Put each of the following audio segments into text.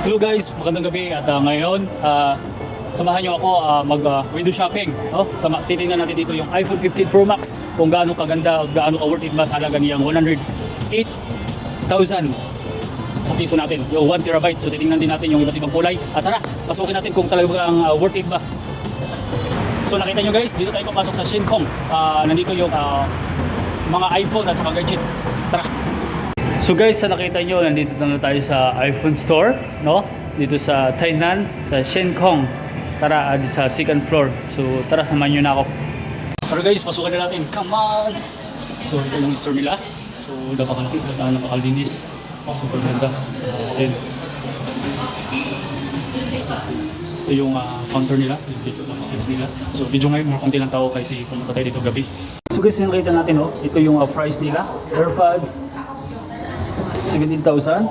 Hello guys, magandang gabi at ah, ngayon ah, samahan niyo ako ah, mag ah, window shopping. No? Sama, titingnan natin dito yung iPhone 15 Pro Max kung gaano kaganda at gaano ka worth it ba sa halaga niyang 108,000 sa piso natin. Yung 1 terabyte. So titingnan din natin yung iba't ibang kulay. At tara, pasukin natin kung talagang ah, worth it ba. So nakita nyo guys, dito tayo papasok sa Shinkong. Ah, nandito yung ah, mga iPhone at saka gadget. Tara! So guys, sa nakita nyo, nandito na tayo sa iPhone store, no? Dito sa Tainan, sa Shenkong. Tara, dito sa second floor. So tara, samahan nyo na ako. Tara guys, pasukan na natin. Come on! So ito yung store nila. So napakalaki, uh, napakalinis. Super ganda. Then, ito yung ah, counter nila, dito yung sales nila. So video ngayon, mga konti lang tao kasi pumunta tayo dito gabi. So guys, nakita natin, oh, ito yung ah, price nila. AirPods, 17,000.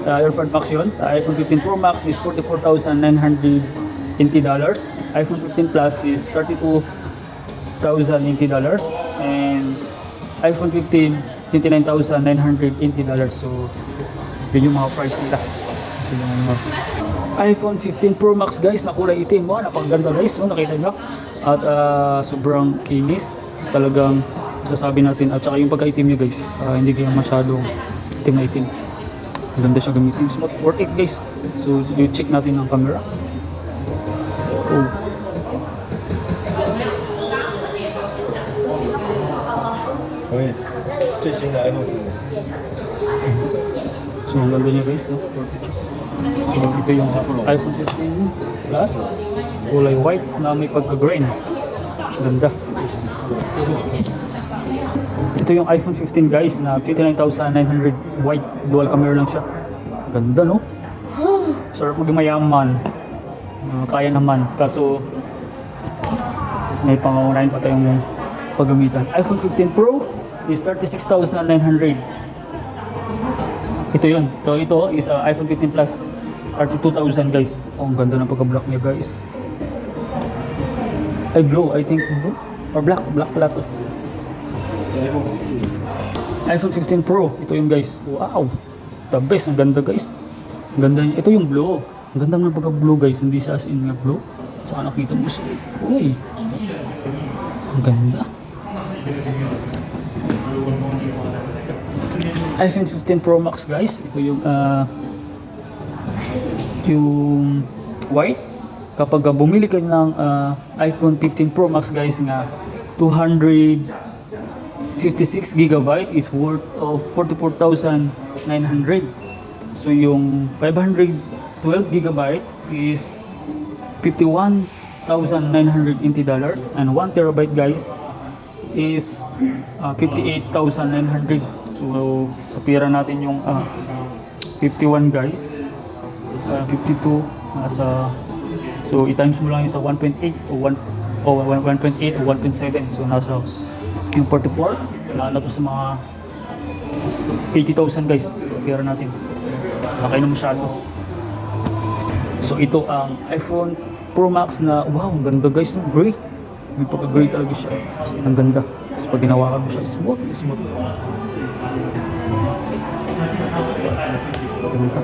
Uh, AirPod Max yun. Uh, iPhone 15 Pro Max is $44,980. iPhone 15 Plus is $32,080. And iPhone 15, $29,980. So, yun yung mga price nila. So, yung mga iPhone 15 Pro Max guys na kulay itim. Wow, napakaganda guys. Oh, nakita nyo? At ah, sobrang kinis. Talagang masasabi natin. At saka yung pagka-itim nyo guys. ah, hindi kaya masyadong itim na itim maganda siya gamitin smooth worth it guys so you check natin ang camera oh. So ang ganda niya guys, no? So ito yung iPhone 15 Plus, kulay white na may pagka-green. Ganda. Ito yung iPhone 15 guys na 29,900 white. Dual camera lang siya. Ganda no? Sarap maging mayaman. Ah, kaya naman. Kaso, may pangungunahin pa tayong paggamitan. iPhone 15 Pro is 36,900. Ito yun. So, ito is uh, iPhone 15 Plus 32,000 guys. Oh, ang ganda ng pagka-black niya guys. Ay, blue. I think blue. Or black. Black pala to. iPhone 14。iPhone 15 Pro. Ito yung guys. Wow. The best. Ang ganda guys. Ang ganda niya. Ito yung blue. Ang ganda ng pagka-blue guys. Hindi siya as in nga blue. Saan nakita mo siya? Uy. Ang ganda. iPhone 15 Pro Max guys. Ito yung ah yung white. Kapag bumili ka ng ah, iPhone 15 Pro Max guys nga 256 gigabyte is worth of 44,900. So yung 512 gigabyte is 51,980 dollars. And 1 terabyte guys is uh, 58,900 so sa pira natin yung ah, 51 guys. Uh, 52 nasa so i-times mo lang yun sa 1.8 o 1 o 1.8 o 1.7 so nasa yung 44 wala na to sa mga 80,000 guys sa natin nakay na masyado So ito ang iPhone Pro Max na wow, ang ganda guys, no? gray. May pagka-gray talaga siya. As in, ang ganda. Tapos pag ginawakan mo siya, smooth, smooth. Ganda.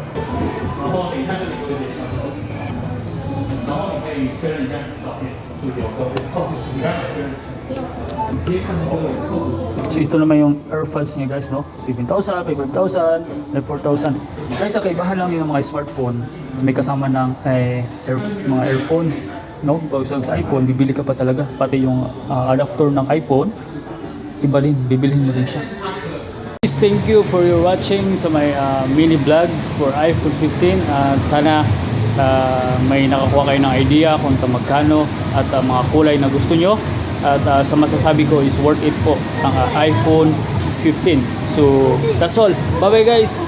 So ito naman yung AirPods niya guys, no? 7,000, 5,000, 4,000. Guys, sa kaibahan lang yun ng mga smartphone, may kasama ng eh, air, mga earphone, no? Pag sa iPhone, bibili ka pa talaga. Pati yung ah, adapter ng iPhone, iba din, bibilhin mo din siya. Thank you for your watching sa my ah, mini vlog for iPhone 15. At sana ah, may nakakuha kayo ng idea kung ta magkano at ah, mga kulay na gusto nyo. At ah, sa masasabi ko is worth it po ang ah, iPhone 15. So, that's all. Bye-bye guys!